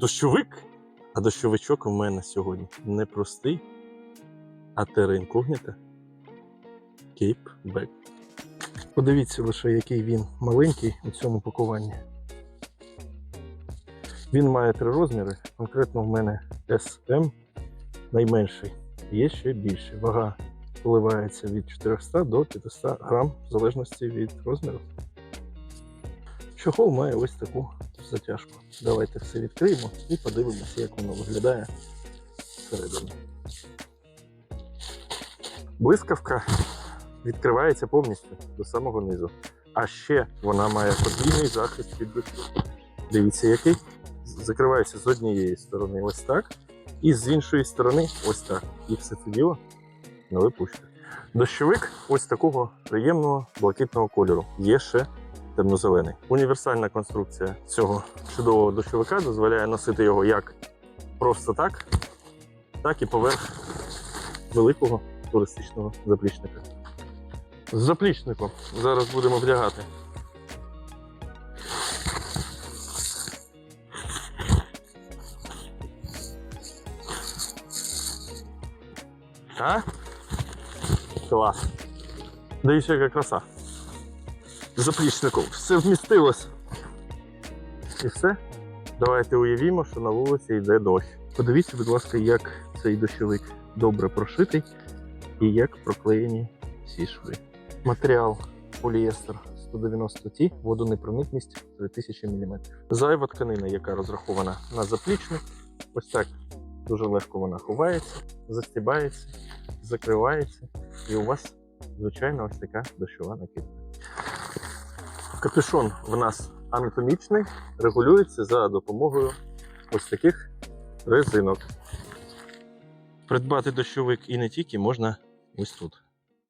дощовик. А дощовичок у мене сьогодні не простий, а терра інкогніта Кейп Бек. Подивіться лише, який він маленький у цьому пакуванні. Він має три розміри. Конкретно в мене SM найменший. Є ще більший. Вага коливається від 400 до 500 грам в залежності від розміру. Чохол має ось таку затяжку. Давайте все відкриємо і подивимося, як воно виглядає всередині. Блискавка відкривається повністю до самого низу. А ще вона має подвійний захист від дощу. Дивіться, який закривається з однієї сторони ось так, і з іншої сторони ось так. І все це діло не випущує. Дощовик ось такого приємного блакитного кольору. Є ще темно-зелений. Універсальна конструкція цього чудового дощовика дозволяє носити його як просто так, так і поверх великого туристичного заплічника. З заплічником зараз будемо вдягати. А? Клас. Дивіться, яка краса. Заплічником. Все вмістилось. І все. Давайте уявімо, що на вулиці йде дощ. Подивіться, будь ласка, як цей дощовик добре прошитий і як проклеєні всі шви. Матеріал поліестер 190T, водонепроникність 3000 мм. Зайва тканина, яка розрахована на заплічник. Ось так дуже легко вона ховається, застібається, закривається, і у вас, звичайно, ось така дощова накидка. Капюшон в нас анатомічний, регулюється за допомогою ось таких резинок. Придбати дощовик і не тільки можна ось тут.